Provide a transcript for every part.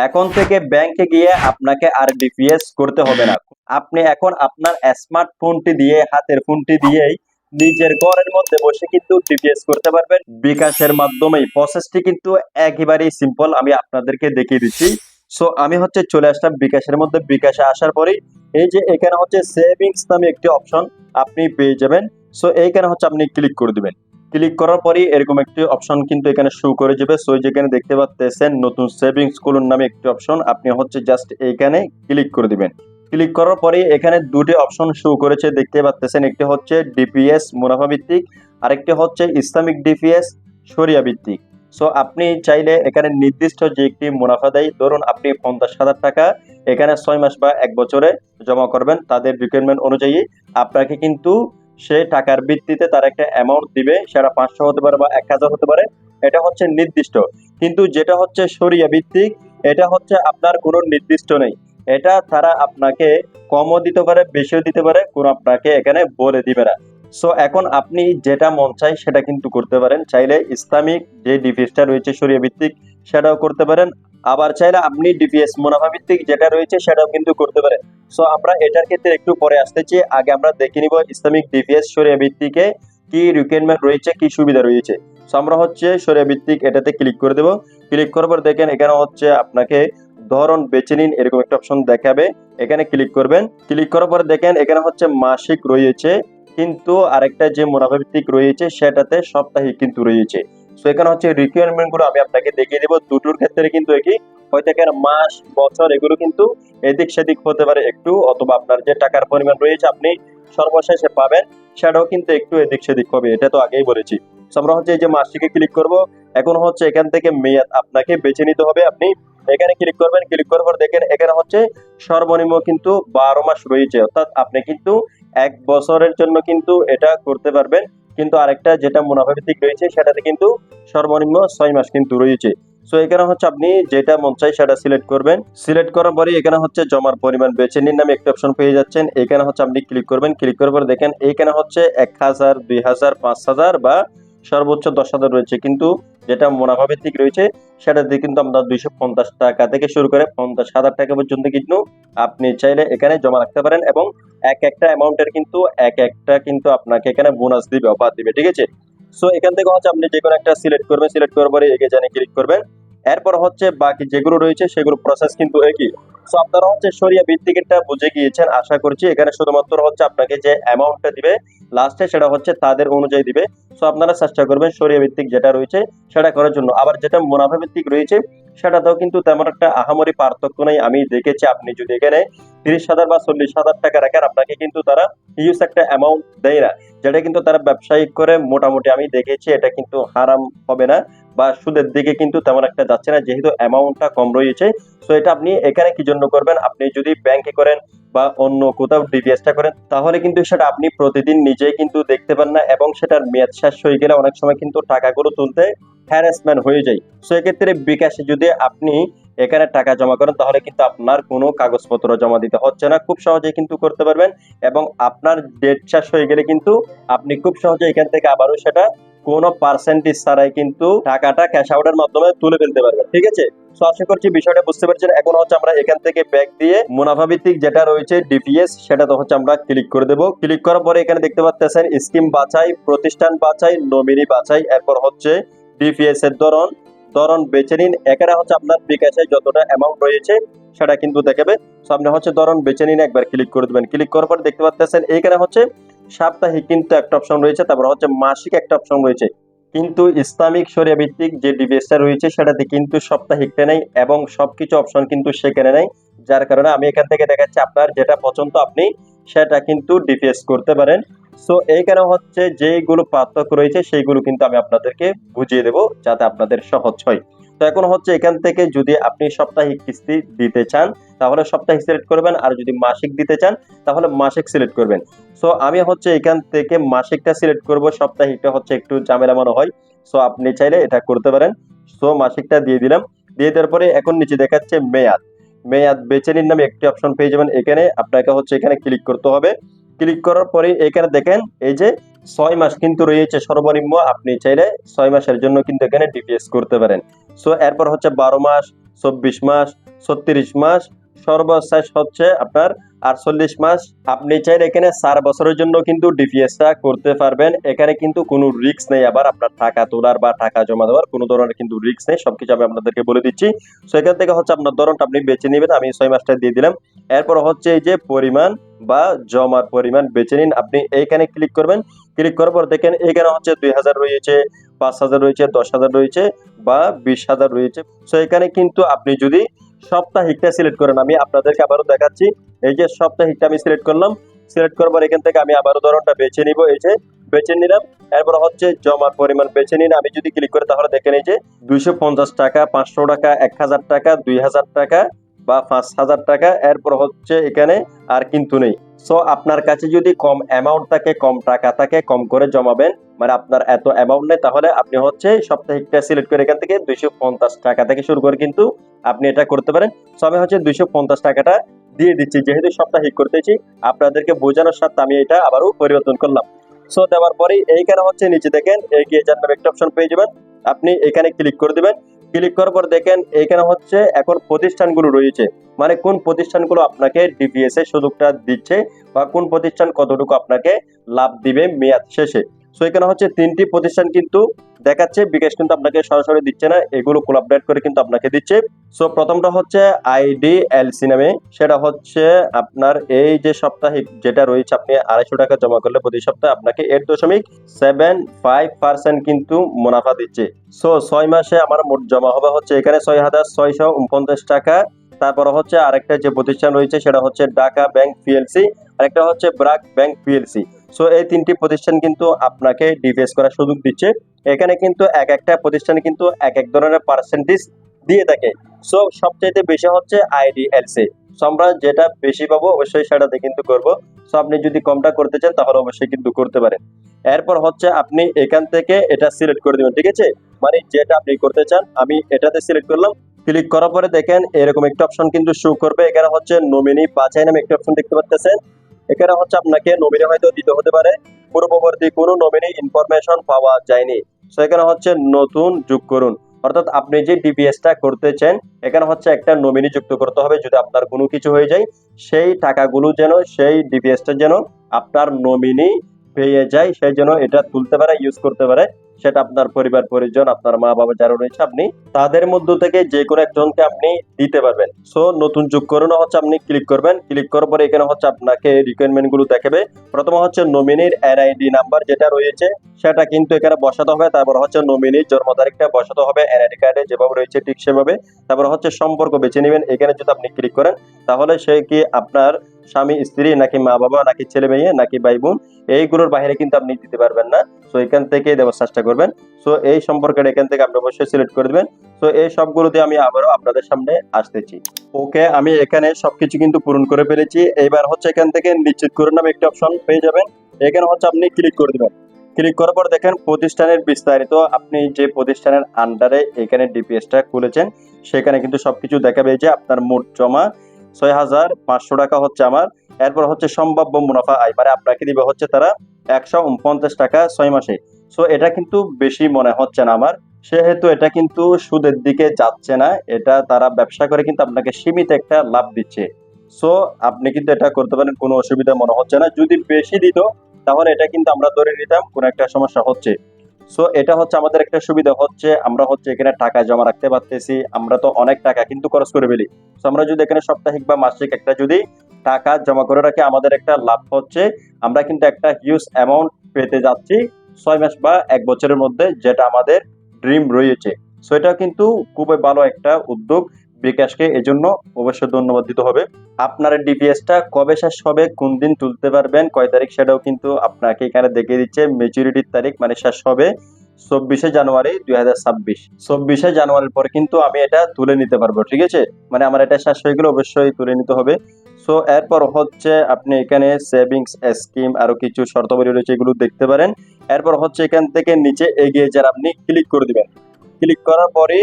এখন থেকে ব্যাংকে গিয়ে আপনাকে আর ডিপিএস করতে হবে না। আপনি এখন আপনার স্মার্টফোনটি দিয়ে, হাতের ফোনটি দিয়েই নিজের ঘরের মধ্যে বসে কিন্তু ডিপিএস করতে পারবেন। বিকাশের মাধ্যমেই। প্রসেসটি কিন্তু একেবারেই সিম্পল আমি আপনাদেরকে দেখিয়ে দিচ্ছি। সো আমি হচ্ছে চলে আসলাম বিকাশের মধ্যে। বিকাশে আসার পরেই এই যে এখানে হচ্ছে সেভিংস নামে একটি অপশন আপনি পেয়ে যাবেন। সো এইখানে হচ্ছে আপনি ক্লিক করে দিবেন। ক্লিক করার পরেই এরকম একটি অপশন কিন্তু এখানে শো করে যাবে। সো যেখানে দেখতে পাচ্ছেন নতুন সেভিংস খুলুন নামে একটি অপশন আপনি হচ্ছে জাস্ট এখানে ক্লিক করে দিবেন। ক্লিক করার পরে এখানে দুটি অপশন শো করেছে, দেখতে পাচ্ছেন একটি হচ্ছে ডিপিএস মুনাফা ভিত্তিক, আরেকটি হচ্ছে ইসলামিক ডিপিএস সরিয়া ভিত্তিক। সো আপনি চাইলে এখানে নির্দিষ্ট যে একটি মুনাফা দেয়, ধরুন আপনি পঞ্চাশ হাজার টাকা এখানে ছয় মাস বা এক বছরে জমা করবেন, তাদের রিকোয়ারমেন্ট অনুযায়ী। আপনাকে কিন্তু সে টাকার ভিত্তিতে তার একটা অ্যামাউন্ট দিবে, সেটা পাঁচশো হতে পারে বা এক হাজার হতে পারে, এটা হচ্ছে নির্দিষ্ট। কিন্তু যেটা হচ্ছে সরিয়া ভিত্তিক, এটা হচ্ছে আপনার কোনো নির্দিষ্ট নেই। এটা তারা আপনাকে কমও দিতে পারে, বেশিও দিতে পারে, কোনো আপনাকে এখানে বলে দিবে না। সো এখন আপনি যেটা মন চাই সেটা কিন্তু করতে পারেন। চাইলে ইসলামিক যে ডিপিএসটা রয়েছে সরিয়া ভিত্তিক, সেটাও করতে পারেন। আবার চাইলে আপনি ডিপিএস মুনাফা ভিত্তিক যেটা রয়েছে সেটাও কিন্তু করতে পারেন। সো আমরা এটার ক্ষেত্রে একটু পরে আসতেছি আগে আমরা দেখে নিব ইসলামিক ডিপিএস সরিয়া ভিত্তিকে কি রিকোয়ারমেন্ট রয়েছে, কি সুবিধা রয়েছে। সো আমরা হচ্ছে সরিয়া ভিত্তিক এটাতে ক্লিক করে দেব। ক্লিক করার পর দেখেন এখানে হচ্ছে আপনাকে ধরন বেছে নিন, এরকম একটা অপশন দেখাবে। এখানে ক্লিক করবেন। ক্লিক করার পর দেখেন এখানে হচ্ছে মাসিক রয়েছে, কিন্তু আরেকটা যে মুনাফা ভিত্তিক রয়েছে সেটাতে সপ্তাহিক কিন্তু রয়েছে। সো এখানে হচ্ছে রিকোয়ারমেন্টগুলো আমি আপনাকে দেখিয়ে দেবো। দুটোর ক্ষেত্রে কিন্তু একই। হয়তো এখানে মাস, বছর এগুলো কিন্তু এদিক সেদিক হতে পারে একটু, অথবা আপনার যে টাকার পরিমাণ রয়েছে আপনি সর্বশেষে পাবেন, সেটাও কিন্তু একটু এদিক সেদিক হবে, এটা তো আগেই বলেছি। আমরা হচ্ছে এই যে মাসটিকে ক্লিক করব। এখন হচ্ছে এখান থেকে মেয়াদ আপনাকে বেছে নিতে হবে। আপনি এখানে ক্লিক করবেন ক্লিক করার পর দেখেন এখানে হচ্ছে সর্বনিম্ন কিন্তু বারো মাস রয়েছে। অর্থাৎ আপনি কিন্তু এক বছরের জন্য কিন্তু এটা করতে পারবেন। কিন্তু আরেকটা যেটা মুনাফা ভিত্তিক রয়েছে, সেটাতে কিন্তু সর্বনিম্ন ছয় মাস কিন্তু রয়েছে। সো এখানে হচ্ছে আপনি যেটা মন চাই সেটা সিলেক্ট করবেন। সিলেক্ট করার পরে এখানে হচ্ছে জমার পরিমাণ বেছে নিন নামে একটা অপশন পেয়ে যাচ্ছেন। এখানে হচ্ছে আপনি ক্লিক করবেন। ক্লিক করার পরে দেখেন এখানে হচ্ছে এক হাজার, দুই হাজার, পাঁচ হাজার বা সর্বোচ্চ দশ হাজার রয়েছে। কিন্তু যেটা মুনাফা ঠিক রয়েছে, সেটা দিয়ে কিন্তু আমরা দুইশো পঞ্চাশ টাকা থেকে শুরু করে পঞ্চাশ হাজার টাকা পর্যন্ত কিন্তু আপনি চাইলে এখানে জমা রাখতে পারেন এবং এক একটা অ্যামাউন্টের কিন্তু, এক একটা কিন্তু আপনাকে এখানে বোনাস দিবে, অফার দিবে, ঠিক আছে? সো এখান থেকে হচ্ছে আপনি যে কোনো একটা সিলেক্ট করবেন, সিলেক্ট করার পরে এগিয়ে জানে ক্লিক করবেন। এরপর হচ্ছে বাকি যেগুলো রয়েছে সেগুলো প্রসেস কিন্তু একই। সো আপনারা হচ্ছে সরিয়া ভিত্তিকটা বুঝে গিয়েছেন, আশা করছি। এখানে শুধুমাত্র হচ্ছে আপনাকে যে অ্যামাউন্টটা দিবে লাস্টে সেটা হচ্ছে তাদের অনুযায়ী দিবে। সো আপনারা চেষ্টা করবেন সরিয়া ভিত্তিক যেটা রয়েছে সেটা করার জন্য। আবার যেটা মুনাফা ভিত্তিক রয়েছে, সেটাতেও কিন্তু তেমন একটা আহামরি পার্থক্য নেই। আমি দেখেছি, আপনি যদি এখানে তিরিশ হাজার বা চল্লিশ হাজার টাকা রাখেন, আপনাকে কিন্তু তারা হিউজ একটা অ্যামাউন্ট দেয় না। যেটা কিন্তু তারা ব্যবসায়িক করে মোটামুটি আমি দেখেছি, এটা কিন্তু হারাম হবে না। বা সুদের দিকে কিন্তু তেমন একটা যাচ্ছে না, যেহেতু অ্যামাউন্টটা কম রয়েছে। সো এটা আপনি এখানে কি জন্য করবেন? আপনি যদি ব্যাংকে করেন বা অন্য কোথাও ডিপিএসটা করেন, তাহলে কিন্তু সেটা আপনি প্রতিদিন নিজেই কিন্তু দেখতে পান না এবং সেটার মেয়াদ শেষ হয়ে গেলে অনেক সময় কিন্তু টাকাগুলো তুলতে হ্যারাসমেন্ট হয়ে যায়। সো এক্ষেত্রে বিকাশে যদি আপনি এখানে টাকা জমা করেন, তাহলে কিন্তু আপনার কোনো কাগজপত্র জমা দিতে হচ্ছে না। খুব সহজেই কিন্তু করতে পারবেন এবং আপনার ডেট শেষ হয়ে গেলে কিন্তু আপনি খুব সহজে এখান থেকে আবারও সেটা কোনো পার্সেন্টেজ ছাড়াই কিন্তু টাকাটা ক্যাশ আউটের মাধ্যমে তুলে ফেলতে পারবেন ঠিক আছে? সো আশা করছি বিষয়টা বুঝতে পারছেন। এখন হচ্ছে আমরা এখান থেকে ব্যাক দিয়ে মুনাফা ভিত্তিক যেটা রয়েছে ডিপিএস সেটা তো হচ্ছে আমরা ক্লিক করে দেবো। ক্লিক করার পরে এখানে দেখতে পাচ্ছেন স্কিম বাছাই, প্রতিষ্ঠান বাছাই নমিনি বাছাই, এরপর হচ্ছে ডিপিএস এর ধরন। ধরন বেছে নিন। এখানে হচ্ছে আপনার বিকাশে যতটা অ্যামাউন্ট রয়েছে, সেটা কিন্তু দেখাবে। সো আপনি হচ্ছে ধরন বেছে নিন, একবার ক্লিক করে দেবেন। ক্লিক করার পর দেখতে পাচ্ছেন এইখানে হচ্ছে সাপ্তাহিক কিন্তু একটা অপশন রয়েছে, তারপর হচ্ছে মাসিক একটা অপশন রয়েছে। কিন্তু ইসলামিক শরিয়া ভিত্তিক যে ডিভিএসটা রয়েছে, সেটাতে কিন্তু সাপ্তাহিকটা নেই এবং সবকিছু অপশন কিন্তু সেখানে নেই। যার কারণে আমি এখান থেকে দেখাচ্ছি আপনার যেটা পছন্দ আপনি, সেটা কিন্তু ডিপিএস করতে পারেন। সো এইখানে হচ্ছে যেগুলো পার্থক্য রয়েছে, সেইগুলো কিন্তু আমি আপনাদেরকে বুঝিয়ে দেব, যাতে আপনাদের সহজ হয়। তো এখন হচ্ছে এখান থেকে যদি আপনি সাপ্তাহিক কিস্তি দিতে চান, তাহলে সাপ্তাহিক সিলেক্ট করবেন, আর যদি মাসিক দিতে চান, তাহলে মাসিক সিলেক্ট করবেন। সো আমি হচ্ছে এখান থেকে মাসিকটা সিলেক্ট করব, সাপ্তাহিকটা হচ্ছে একটু ঝামেলা মনে হয়। সো আপনি চাইলে এটা করতে পারেন। সো মাসিকটা দিয়ে দিলাম। দিয়ে দেওয়ার পরে এখন নিচে দেখাচ্ছে মেয়াদ। মেয়াদ বেছে নিন নামে একটি অপশন পেয়ে যাবেন এখানে। আপনাকে হচ্ছে এখানে ক্লিক করতে হবে। ক্লিক করার পরে এখানে দেখেন, এই যে ছয় মাস কিন্তু রয়েছে সর্বনিম্ন। আপনি চাইলে ছয় মাসের জন্য কিন্তু এখানে ডিপিএস করতে পারেন। সো এরপর হচ্ছে বারো মাস, চব্বিশ মাস, ছত্রিশ মাস সর্বশেষ হচ্ছে আপনার আটচল্লিশ মাস। আপনি চাইলে এখানে চার বছরের জন্য কিন্তু ডিপিএসটা করতে পারবেন। এখানে কিন্তু কোনো রিস্ক নেই আবার আপনার টাকা তোলার বা টাকা জমা দেওয়ার। কোনো ধরনের কিন্তু রিস্ক নেই। সবকিছু আমি আপনাদেরকে বলে দিচ্ছি। সো এখান থেকে হচ্ছে আপনার ধরনটা আপনি বেছে নেবেন। আমি ছয় মাসটা দিয়ে দিলাম। এরপর হচ্ছে এই যে পরিমাণ বা জমার পরিমাণ বেছে নিন। আপনি এইখানে ক্লিক করবেন। ক্লিক করার পর দেখেন এখানে হচ্ছে দুই হাজার রয়েছে, পাঁচ হাজার রয়েছে, দশ হাজার রয়েছে বা বিশ হাজার রয়েছে। সো এখানে কিন্তু আপনি যদি সাপ্তাহিকটা সিলেক্ট করেন আমি আপনাদেরকে আবারও দেখাচ্ছি, এই যে সপ্তাহিকটা আমি সিলেক্ট করলাম সিলেক্ট করার পর এখান থেকে আমি আবারও ধরনটা বেছে নিব, এই যে বেছে নিলাম, এরপর হচ্ছে জমার পরিমাণ বেছে নিন। আমি যদি ক্লিক করে তাহলে দেখেন এই যে দুইশো পঞ্চাশ টাকা, পাঁচশো টাকা, এক হাজার টাকা, দুই হাজার টাকা বা পাঁচ হাজার টাকা, এরপর হচ্ছে এখানে আর কিন্তু নেই। সো আপনার কাছে যদি কম অ্যামাউন্ট থাকে, কম টাকা থাকে, কম করে জমাবেন মানে আপনার এত অ্যামাউন্ট নেই, তাহলে আপনি হচ্ছে সাপ্তাহিকটা সিলেক্ট করে এখান থেকে দুইশো পঞ্চাশ টাকা থেকে শুরু করে কিন্তু আপনি এটা করতে পারেন। সো আমি হচ্ছে দুইশো পঞ্চাশ টাকাটা দিয়ে দিচ্ছি, যেহেতু সাপ্তাহিক করতেছি, আপনাদেরকে বোঝানোর সাথে আমি এটা আবারও পরিবর্তন করলাম। সো দেওয়ার পরে এইখানে হচ্ছে নিচে দেখেন এগিয়ে যান নামে একটা অপশন পেয়ে যাবেন। আপনি এখানে ক্লিক করে দিবেন। ক্লিক করার পর দেখেন এখানে হচ্ছে এখন প্রতিষ্ঠানগুলো রয়েছে। মানে কোন প্রতিষ্ঠানগুলো আপনাকে ডিপিএস এর সুযোগটা দিচ্ছে বা কোন প্রতিষ্ঠান কতটুকু আপনাকে লাভ দিবে মেয়াদ শেষে। সো এখানে হচ্ছে তিনটি প্রতিষ্ঠান কিন্তু দেখাচ্ছে। বিকাশ কিন্তু আপনাকে সরাসরি দিচ্ছে না। এগুলো কোলাবরেট করে কিন্তু আপনাকে দিচ্ছে। সো প্রথমটা হচ্ছে আইডি এলসি নামে। সেটা হচ্ছে আপনার এই যে সাপ্তাহিক যেটা রয়েছে, আপনি আড়াইশো টাকা জমা করলে প্রতি সপ্তাহে আপনাকে এর দশমিক সেভেন ফাইভ পার্সেন্ট কিন্তু মুনাফা দিচ্ছে। সো ছয় মাসে আমার মোট জমা হবে হচ্ছে এখানে ছয় হাজার ছয়শো উনপঞ্চাশ টাকা। তারপর হচ্ছে আরেকটা যে প্রতিষ্ঠান রয়েছে, সেটা হচ্ছে ঢাকা ব্যাংক পিএলসি আরেকটা হচ্ছে ব্রাক ব্যাংক পিএলসি সো এই তিনটি প্রতিষ্ঠান কিন্তু আপনাকে ডিভিএস করার সুযোগ দিচ্ছে। এখানে কিন্তু এক একটা প্রতিষ্ঠানে কিন্তু এক এক ধরনের পার্সেন্টেজ দিয়ে থাকে। সো সবচাইতে বেশি হচ্ছে আইডিএলসি সো আমরা যেটা বেশি পাবো, অবশ্যই সেটাতে কিন্তু করব। সো আপনি যদি কমটা করতে চান, তাহলে অবশ্যই কিন্তু করতে পারেন। এরপর হচ্ছে আপনি এখান থেকে এটা সিলেক্ট করে দেবেন, ঠিক আছে? মানে যেটা আপনি করতে চান, আমি এটাতে সিলেক্ট করলাম। ক্লিক করার পরে দেখেন, এরকম একটা অপশন কিন্তু শো করবে। এখানে হচ্ছে নমিনি বাছাই নামে একটা অপশন দেখতে পাচ্ছেন। এখানে হচ্ছে আপনাকে নমিনি হয়তো দিতে হতে পারে। পূর্ববর্তী কোনো নমিনি ইনফরমেশন পাওয়া যায়নি। সো এখানে হচ্ছে নতুন যোগ করুন। অর্থাৎ আপনি যে ডিপিএসটা করতে চান এখানে হচ্ছে একটা নমিনি যুক্ত করতে হবে যদি আপনার কোনো কিছু হয়ে যায়। সেই টাকাগুলো যেন, সেই ডিপিএসটা যেন আপনার নমিনি পেয়ে যায়, সেই জন্য এটা তুলতে পারে ইউজ করতে পারে। সেটা আপনার পরিবার, পরিজন, আপনার মা বাবা, যারা রয়েছে আপনি তাদের মধ্য থেকে যে কোনো একজনকে আপনি দিতে পারবেন। সো নতুন যোগ করুন হচ্ছে, আপনি ক্লিক করবেন। ক্লিক করার পরে এখানে হচ্ছে আপনাকে রিকোয়ারমেন্টগুলো দেখাবে। প্রথমে হচ্ছে নমিনির এনআইডি নাম্বার যেটা রয়েছে, সেটা কিন্তু এখানে বসাতে হবে। তারপর হচ্ছে নমিনির জন্ম তারিখটা বসাতে হবে এনআইডি কার্ডে যেভাবে রয়েছে, ঠিক সেভাবে। তারপর হচ্ছে সম্পর্ক বেছে নেবেন। এখানে যদি আপনি ক্লিক করেন, তাহলে সে কি আপনার স্বামী, স্ত্রী, নাকি মা বাবা, নাকি ছেলে মেয়ে, নাকি ভাই বোন এইগুলোর বাইরে কিন্তু আপনি দিতে পারবেন না। সো এখান থেকে দেওয়ার চেষ্টা করবেন। সো এই সম্পর্কটা এখান থেকে আপনি অবশ্যই সিলেক্ট করে দেবেন। তো এই সবগুলোতে আমি আবারও আপনাদের সামনে আসতেছি। ওকে আমি এখানে সবকিছু কিন্তু পূরণ করে ফেলেছি। এইবার হচ্ছে এখান থেকে নিশ্চিত করে নামে একটা অপশন পেয়ে যাবেন। এখানে হচ্ছে আপনি ক্লিক করে দেবেন। ক্লিক করার পর দেখেন প্রতিষ্ঠানের বিস্তারিত আপনি যে প্রতিষ্ঠানের আন্ডারে এখানে ডিপিএসটা খুলেছেন, সেখানে কিন্তু সবকিছু দেখাবে যে আপনার মোট জমা ছয় হাজার পাঁচশো টাকা হচ্ছে আমার। এরপর হচ্ছে সম্ভাব্য মুনাফা আয় মানে আপনাকে দিবে হচ্ছে তারা একশো উনপঞ্চাশ টাকা ছয় মাসে। সো এটা কিন্তু বেশি মনে হচ্ছে না আমার। সেহেতু এটা কিন্তু সুদের দিকে যাচ্ছে না, এটা তারা ব্যবসা করে কিন্তু আপনাকে সীমিত একটা লাভ দিচ্ছে। সো আপনি কিন্তু এটা করতে পারেন, কোনো অসুবিধা মনে হচ্ছে না। যদি বেশি দিত, তাহলে এটা কিন্তু আমরা ধরে নিতাম, কোনো একটা সমস্যা হচ্ছে। সো এটা হচ্ছে আমাদের একটা সুবিধা, হচ্ছে আমরা হচ্ছে এখানে টাকা জমা রাখতে পারতেছি। আমরা তো অনেক টাকা কিন্তু খরচ করে ফেলি। সো আমরা যদি এখানে সাপ্তাহিক বা মাসিক একটা যদি টাকা জমা করে রাখি, আমাদের একটা লাভ হচ্ছে। আমরা কিন্তু একটা হিউজ অ্যামাউন্ট পেতে যাচ্ছি ছয় মাস বা এক বছরের মধ্যে, যেটা আমাদের ড্রিম রয়েছে। সো এটা কিন্তু খুবই ভালো একটা উদ্যোগ। বিকাশকে এজন্য অবশ্যই ধন্যবাদ দিতে হবে। আপনার ডিপিএসটা কবে শেষ হবে, কোন দিন তুলতে পারবেন, কয় তারিখ সেটাও কিন্তু আপনাকে এখানে দেখিয়ে দিচ্ছে। মেচুরিটির তারিখ মানে শেষ হবে চব্বিশে জানুয়ারি দুই হাজার ছাব্বিশ। চব্বিশে জানুয়ারির পর কিন্তু আমি এটা তুলে নিতে পারব, ঠিক আছে? মানে আমার এটা শেষ হয়ে গেলে অবশ্যই তুলে নিতে হবে। সো এরপর হচ্ছে আপনি এখানে সেভিংস স্কিম আরও কিছু শর্তাবলী রয়েছে, এগুলো দেখতে পারেন। এরপর হচ্ছে এখান থেকে নিচে এগিয়ে যান, আপনি ক্লিক করে দিবেন। ক্লিক করার পরে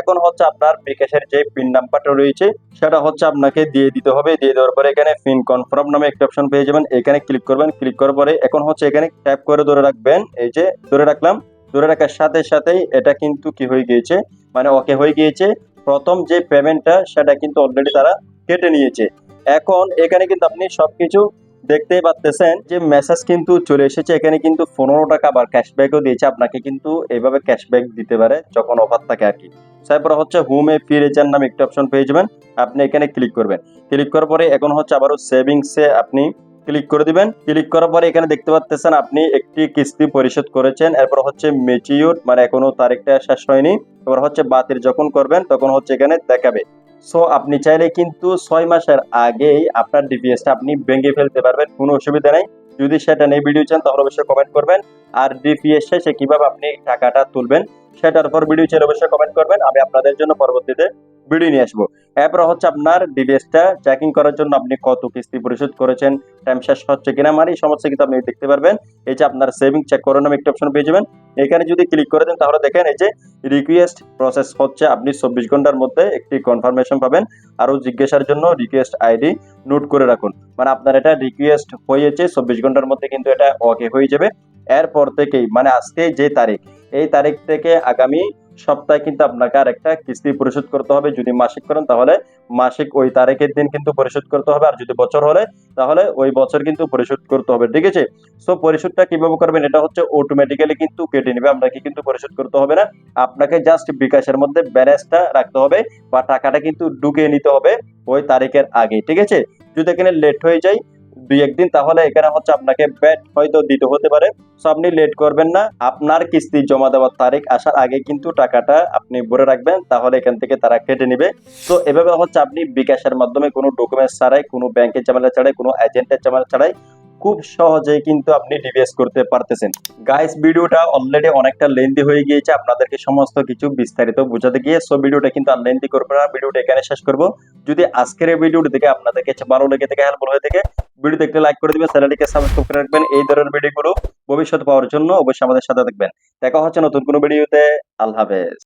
এখন হচ্ছে আপনার বিকাশের যে পিন নাম্বারটা রয়েছে, সেটা হচ্ছে আপনাকে দিয়ে দিতে হবে। দিয়ে দেওয়ার পরে এখানে পিন কনফার্ম নামে একটা অপশন পেয়ে যাবেন। এখানে ক্লিক করবেন। ক্লিক করার পরে এখন হচ্ছে এখানে ট্যাপ করে ধরে রাখবেন। এই যে ধরে রাখলাম। ধরে রাখার সাথে সাথেই এটা কিন্তু কি হয়ে গিয়েছে? মানে ওকে হয়ে গিয়েছে। প্রথম যে পেমেন্টটা সেটা কিন্তু অলরেডি তারা কেটে নিয়েছে। এখন এখানে কিন্তু আপনি সবকিছু দেখতেই পাচ্তেছেন যে মেসেজ কিন্তু চলে এসেছে। এখানে কিন্তু পনেরো টাকা আবার ক্যাশব্যাকও দিয়েছে। আপনাকে কিন্তু এইভাবে ক্যাশব্যাক দিতে পারে যখন অফার থাকে আর কি। তারপরে হচ্ছে হোমে ফিরে নামে একটা অপশন পেয়ে যাবেন। আপনি এখানে ক্লিক করবেন। ক্লিক করার পরে এখন হচ্ছে আবারও সেভিংসে আপনি ক্লিক করে দিবেন। ক্লিক করার পরে এখানে দেখতে পাচ্ছেন আপনি একটি কিস্তি পরিশোধ করেছেন। এরপর হচ্ছে মেচিউর মানে এখনও তারিখটা শেষ হয়নি। এবার হচ্ছে বাতিল যখন করবেন, তখন হচ্ছে এখানে দেখাবে। সো আপনি চাইলে কিন্তু ছয় মাসের আগেই আপনার ডিপিএসটা আপনি ভেঙে ফেলতে পারবেন। কোনো অসুবিধা নেই। যদি সেটা নেই ভিডিও চান, তাহলে অবশ্যই কমেন্ট করবেন। আর ডিপিএস শেষে কীভাবে আপনি টাকাটা তুলবেন সেটার উপর ভিডিও চাইলে অবশ্যই কমেন্ট করবেন। আমি আপনাদের জন্য পরবর্তীতে ভিডিও নিয়ে আসব। এরপর হচ্ছে আপনার ডিপিএসটা চেকিং করার জন্য আপনি কত কিস্তি পরিশোধ করেছেন টাইম শেষ হচ্ছে কিনা মানে এই সমস্ত কিন্তু আপনি দেখতে পারবেন। এই যে আপনার সেভিং চেক করার নামে একটা অপশন পেয়ে যাবেন। এখানে যদি ক্লিক করে দেন, তাহলে দেখেন এই যে রিকোয়েস্ট প্রসেস হচ্ছে, আপনি চব্বিশ ঘণ্টার মধ্যে একটি কনফার্মেশন পাবেন। আরও জিজ্ঞাসার জন্য রিকোয়েস্ট আইডি নোট করে রাখুন। মানে আপনার এটা রিকোয়েস্ট হয়েছে, চব্বিশ ঘণ্টার মধ্যে কিন্তু এটা ওকে হয়ে যাবে। এরপর থেকেই মানে আজকে যে তারিখ এই তারিখ থেকে আগামী সপ্তাহে কিন্তু আপনাকে আর একটা কিস্তি পরিশোধ করতে হবে যদি মাসিক করেন, তাহলে মাসিক ওই তারিখের দিন কিন্তু পরিশোধ করতে হবে। আর যদি বছর হলে, তাহলে ওই বছর কিন্তু পরিশোধ করতে হবে, ঠিক আছে? সো পরিশোধটা কীভাবে করবেন? এটা হচ্ছে অটোমেটিক্যালি কিন্তু কেটে নেবে, আপনাকে কিন্তু পরিশোধ করতে হবে না। আপনাকে জাস্ট বিকাশের মধ্যে ব্যালেন্সটা রাখতে হবে বা টাকাটা কিন্তু ঢুকিয়ে নিতে হবে ওই তারিখের আগে ঠিক আছে? যদি এখানে লেট হয়ে যায় দুই একদিন, তাহলে এখানে হচ্ছে আপনাকে ব্যাট হয়তো দিতে হতে পারে। সো আপনি লেট করবেন না। আপনার কিস্তি জমা দেওয়ার তারিখ আসার আগে কিন্তু টাকাটা আপনি ভরে রাখবেন, তাহলে এখান থেকে তারা কেটে নিবে। তো এভাবে হচ্ছে আপনি বিকাশের মাধ্যমে কোনো ডকুমেন্টস ছাড়াই, কোনো ব্যাংকের ঝামেলা ছাড়াই, কোনো এজেন্টের ঝামেলা ছাড়াই খুব সহজেই কিন্তু আপনি ডিভিএস করতে পারতেছেন। গাইস ভিডিওটা অলরেডি অনেকটা লেন্দি হয়ে গিয়েছে, আপনাদেরকে সমস্ত কিছু বিস্তারিত বোঝাতে গিয়ে সো ভিডিওটা কিন্তু আর লেন্দি করব না, ভিডিওটা এখানে শেষ করব। যদি আজকের এই ভিডিওটি দেখে আপনাদের কাছে ভালো লেগে থেকে হেল্পফুল হয়ে থেকে ভিডিও দেখতে লাইক করে দিবেন, চ্যানেলটিকে সাবস্ক্রাইব করে রাখবেন, এই ধরনের ভিডিওগুলো ভবিষ্যতে পাওয়ার জন্য অবশ্যই আমাদের সাথে থাকবেন। দেখা হচ্ছে নতুন কোনো ভিডিওতে আল্লাহ হাফেজ।